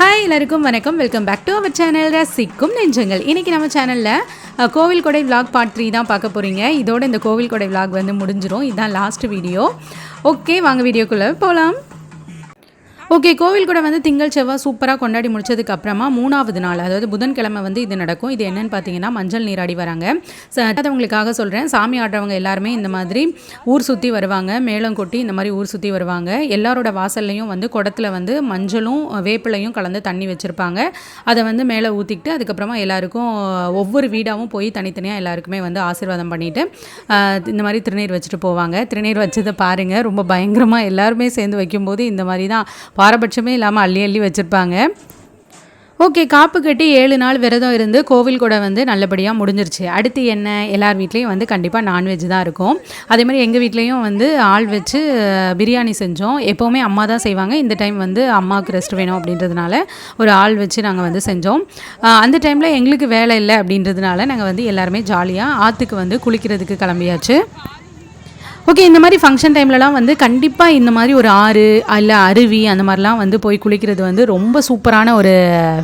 Hi எல்லாருக்கும் வணக்கம். Welcome back to our channel ரசிக்கும் நெஞ்சங்கள். இன்றைக்கி நம்ம சேனலில் கோவில் கொடை vlog பார்ட் த்ரீ தான் பார்க்க போகிறீங்க இதோட இந்த கோவில் கொடை vlog வந்து முடிஞ்சிடும் இதுதான் லாஸ்ட் வீடியோ ஓகே வாங்க வீடியோக்குள்ளே போகலாம் ஓகே கோவில் கூட வந்து திங்கள் செவ்வாய் சூப்பராக கொண்டாடி முடிச்சதுக்கு அப்புறமா மூணாவது நாள் அதாவது புதன்கிழமை வந்து இது நடக்கும். இது என்னன்னு பார்த்தீங்கன்னா மஞ்சள் நீராடி வராங்க. அவங்களுக்காக சொல்கிறேன் சாமி ஆடுறவங்க எல்லாருமே இந்த மாதிரி ஊர் சுற்றி வருவாங்க. மேளம் கொட்டி இந்த மாதிரி ஊர் சுற்றி வருவாங்க. எல்லாரோட வாசல்லையும் வந்து குடத்துல வந்து மஞ்சளும் வேப்பிலையும் கலந்து தண்ணி வச்சுருப்பாங்க. அதை வந்து மேலே ஊற்றிக்கிட்டு அதுக்கப்புறமா எல்லாருக்கும் ஒவ்வொரு வீடாகவும் போய் தனித்தனியாக எல்லாருக்குமே வந்து ஆசீர்வாதம் பண்ணிட்டு இந்த மாதிரி திருநீர் வச்சுட்டு போவாங்க. திருநீர் வச்சதை பாருங்கள் ரொம்ப பயங்கரமாக எல்லாருமே சேர்ந்து வைக்கும்போது இந்த மாதிரி தான் பாரபட்சமே இல்லாமல் அள்ளி அள்ளி வச்சுருப்பாங்க. ஓகே காப்பு கட்டி ஏழு நாள் விரதம் இருந்து கோவில் கூட வந்து நல்லபடியாக முடிஞ்சிருச்சு. அடுத்து என்ன? எல்லார் வீட்லேயும் வந்து கண்டிப்பாக நான்வெஜ் தான் இருக்கும். அதே மாதிரி எங்கள் வீட்லேயும் வந்து ஆள் வச்சு பிரியாணி செஞ்சோம். எப்போவுமே அம்மா தான் செய்வாங்க. இந்த டைம் வந்து அம்மாவுக்கு ரெஸ்ட் வேணும் அப்படின்றதுனால ஒரு ஆள் வச்சு நாங்கள் வந்து செஞ்சோம். அந்த டைமில் எங்களுக்கு வேலை இல்லை அப்படின்றதுனால நாங்கள் வந்து எல்லாருமே ஜாலியாக ஆற்றுக்கு வந்து குளிக்கிறதுக்கு கிளம்பியாச்சு. ஓகே இந்த மாதிரி ஃபங்க்ஷன் டைம்லலாம் வந்து கண்டிப்பாக இந்த மாதிரி ஒரு ஆறு இல்லை அருவி அந்த மாதிரிலாம் வந்து போய் குளிக்கிறது வந்து ரொம்ப சூப்பரான ஒரு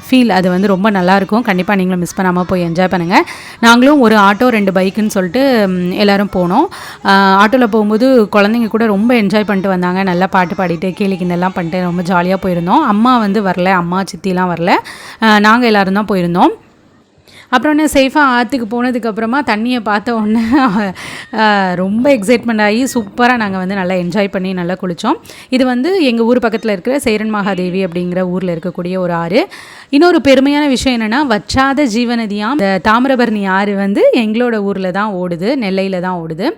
ஃபீல் அது வந்து ரொம்ப நல்லாயிருக்கும் கண்டிப்பாக நீங்களும் மிஸ் பண்ணாமல் போய் என்ஜாய் பண்ணுங்கள் நாங்களும் ஒரு ஆட்டோ ரெண்டு பைக்குன்னு சொல்லிட்டு எல்லோரும் எல்லாரும் போனோம். ஆட்டோவில் போகும்போது குழந்தைங்க கூட ரொம்ப என்ஜாய் பண்ணிட்டு வந்தாங்க. நல்லா பாட்டு பாடிட்டு கேலி கிண்டெல்லாம் பண்ணிட்டு ரொம்ப ஜாலியாக போயிருந்தோம். அம்மா வந்து வரல. அம்மா சித்திலாம் வரல. நாங்கள் எல்லாரும் தான் போயிருந்தோம். அப்புறம் என்ன சேஃபாக ஆற்றுக்கு போனதுக்கப்புறமா தண்ணியை பார்த்த உடனே ரொம்ப எக்ஸைட்மெண்ட் ஆகி சூப்பராக நாங்கள் வந்து நல்லா என்ஜாய் பண்ணி நல்லா குளித்தோம் இது வந்து எங்கள் ஊர் பக்கத்தில் இருக்கிற சேரன் மகாதேவி அப்படிங்கிற ஊரில் இருக்கக்கூடிய ஒரு ஆறு. இன்னொரு பெருமையான விஷயம் என்னென்னா வற்றாத ஜீவநதியாம் இந்த தாமிரபரணி ஆறு வந்து எங்களோட ஊரில் தான் ஓடுது நெல்லையில் தான் ஓடுது.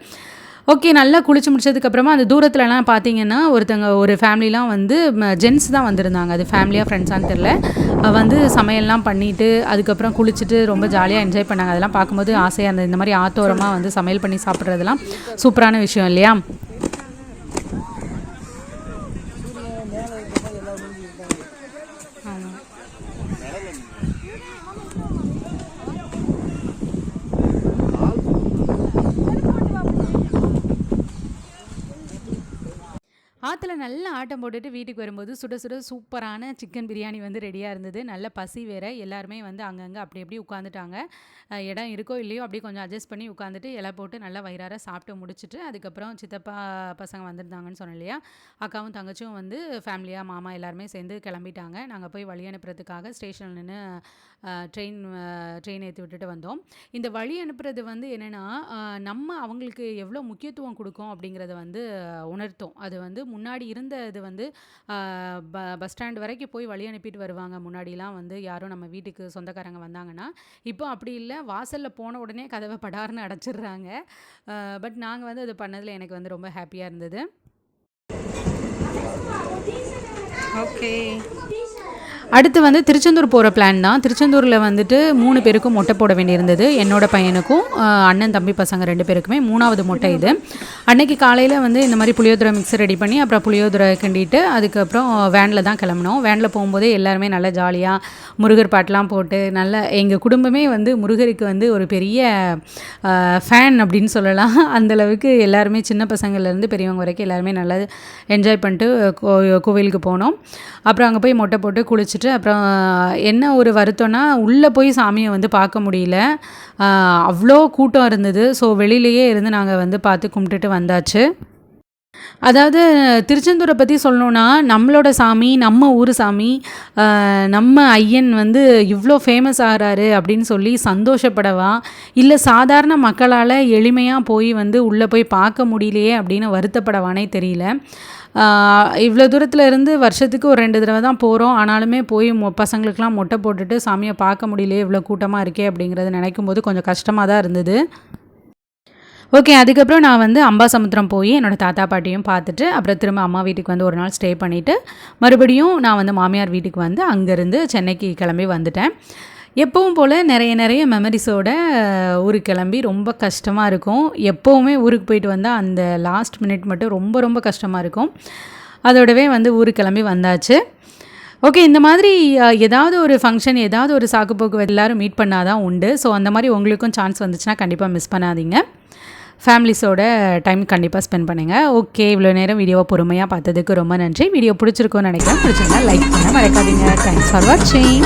ஓகே நல்லா குளிச்சு முடிச்சதுக்கப்புறமா அந்த தூரத்துலலாம் பார்த்தீங்கன்னா ஒருத்தங்க ஒரு ஃபேமிலிலாம் வந்து ஜென்ஸ் தான் வந்திருந்தாங்க. அது ஃபேமிலியாக ஃப்ரெண்ட்ஸான்னு தெரில வந்து சமையல்லாம் பண்ணிட்டு அதுக்கப்புறம் குளிச்சுட்டு ரொம்ப ஜாலியாக என்ஜாய் பண்ணாங்க. அதெல்லாம் பார்க்கும்போது ஆசையாக இருந்தது. இந்த மாதிரி ஆத்தோரமாக வந்து சமையல் பண்ணி சாப்பிட்றதுலாம் சூப்பரான விஷயம் இல்லையா? ஆற்றுல நல்லா ஆட்டம் போட்டுட்டு வீட்டுக்கு வரும்போது சுட சுட சூப்பரான சிக்கன் பிரியாணி வந்து ரெடியாக இருந்தது. நல்ல பசி வேற. எல்லாருமே வந்து அங்கங்கே அப்படி அப்படி உட்காந்துட்டாங்க. இடம் இருக்கோ இல்லையோ அப்படி கொஞ்சம் அட்ஜஸ்ட் பண்ணி உட்காந்துட்டு இலை போட்டு நல்லா வயிறார சாப்பிட்டு முடிச்சுட்டு அதுக்கப்புறம் சித்தப்பா பசங்க வந்திருந்தாங்கன்னு சொன்னேன் இல்லையா? அக்காவும் தங்கச்சியும் வந்து ஃபேமிலியாக மாமா எல்லாருமே சேர்ந்து கிளம்பிட்டாங்க. நாங்கள் போய் வழி அனுப்புறதுக்காக ஸ்டேஷனில் நின்று ட்ரெயின் ட்ரெயின் ஏற்றி விட்டுட்டு வந்தோம். இந்த வழி அனுப்புறது வந்து என்னென்னா நம்ம அவங்களுக்கு எவ்வளோ முக்கியத்துவம் கொடுக்கும் அப்படிங்கிறத வந்து உணர்த்தோம். அது வந்து முன்னாடி இருந்த இது வந்து ப பஸ் ஸ்டாண்ட் வரைக்கும் போய் வழி அனுப்பிட்டு வருவாங்க. முன்னாடிலாம் வந்து யாரும் நம்ம வீட்டுக்கு சொந்தக்காரங்க வந்தாங்கன்னா இப்போ அப்படி இல்லை. வாசலில் போன உடனே கதவை படார்னு அடைச்சிடுறாங்க. பட் நாங்கள் வந்து அது பண்ணதில் எனக்கு வந்து ரொம்ப ஹாப்பியாக இருந்தது. ஓகே. அடுத்து வந்து திருச்செந்தூர் போகிற பிளான் தான். திருச்செந்தூரில் வந்துட்டு மூணு பேருக்கும் மொட்டை போட வேண்டியிருந்தது. என்னோட பையனுக்கும் அண்ணன் தம்பி பசங்க ரெண்டு பேருக்குமே மூணாவது மொட்டை இது. அன்னைக்கு காலையில் வந்து இந்த மாதிரி புளியோதரை மிக்ஸர் ரெடி பண்ணி அப்புறம் புளியோதரை கிண்டிட்டு அதுக்கப்புறம் வேனில் தான் கிளம்பினோம். வேனில் போகும்போதே எல்லாருமே நல்லா ஜாலியாக முருகர் பாட்டெலாம் போட்டு நல்லா எங்கள் குடும்பமே வந்து முருகருக்கு வந்து ஒரு பெரிய ஃபேன் அப்படின்னு சொல்லலாம். அந்தளவுக்கு எல்லாருமே சின்ன பசங்கள்லேருந்து பெரியவங்க வரைக்கும் எல்லாருமே நல்லா என்ஜாய் பண்ணிட்டு கோ கோவிலுக்கு போனோம். அப்புறம் அங்கே போய் மொட்டை போட்டு வச்சுட்டு அப்புறம் என்ன ஒரு வருத்தம்னா உள்ளே போய் சாமியை வந்து பார்க்க முடியல. அவ்வளோ கூட்டம் இருந்தது. ஸோ வெளியிலேயே இருந்து நாங்கள் வந்து பார்த்து கும்பிட்டுட்டு வந்தாச்சு. அதாவது திருச்செந்தூரை பற்றி சொல்லணுன்னா நம்மளோட சாமி நம்ம ஊர் சாமி நம்ம ஐயன் வந்து இவ்வளோ ஃபேமஸ் ஆகிறாரு அப்படின்னு சொல்லி சந்தோஷப்படவா? இல்லை சாதாரண மக்களால் எளிமையாக போய் வந்து உள்ளே போய் பார்க்க முடியலையே அப்படின்னு வருத்தப்படவானே தெரியல. இவ்வளோ தூரத்தில் இருந்து வருஷத்துக்கு ஒரு ரெண்டு தடவை தான் போகிறோம் ஆனாலுமே போய் மொ பசங்களுக்கெலாம் மொட்டை போட்டுட்டு சாமியை பார்க்க முடியலையே இவ்வளோ கூட்டமாக இருக்கே அப்படிங்கிறத நினைக்கும் போது கொஞ்சம் கஷ்டமாக தான் இருந்தது. ஓகே அதுக்கப்புறம் நான் வந்து அம்பாசமுத்திரம் போய் என்னோடய தாத்தா பாட்டியும் பார்த்துட்டு அப்புறம் திரும்ப அம்மா வீட்டுக்கு வந்து ஒரு நாள் ஸ்டே பண்ணிவிட்டு மறுபடியும் நான் வந்து மாமியார் வீட்டுக்கு வந்து அங்கேருந்து சென்னைக்கு கிளம்பி வந்துட்டேன். எப்பவும் போல் நிறைய நிறைய மெமரிஸோட ஊருக்கு கிளம்பி ரொம்ப கஷ்டமாக இருக்கும். எப்போவுமே ஊருக்கு போயிட்டு வந்தால் அந்த லாஸ்ட் மினிட் மட்டும் ரொம்ப ரொம்ப கஷ்டமாக இருக்கும். அதோடவே வந்து ஊருக்கு கிளம்பி வந்தாச்சு. ஓகே இந்த மாதிரி ஏதாவது ஒரு ஃபங்க்ஷன் ஏதாவது ஒரு சாக்குப்போக்கு எல்லாரும் மீட் பண்ணாதான் உண்டு. ஸோ அந்த மாதிரி உங்களுக்கும் சான்ஸ் வந்துச்சுன்னா கண்டிப்பாக மிஸ் பண்ணாதீங்க. ஃபேமிலிஸோட டைம் கண்டிப்பாக ஸ்பெண்ட் பண்ணுங்கள் ஓகே இவ்வளோ நேரம் வீடியோவை பொறுமையாக பார்த்ததுக்கு ரொம்ப நன்றி. வீடியோ பிடிச்சிருக்கோன்னு நினைக்கிறேன். பிடிச்சிருந்தா லைக் பண்ண மறக்காதீங்க. தேங்க்ஸ் ஃபார் வாட்சிங்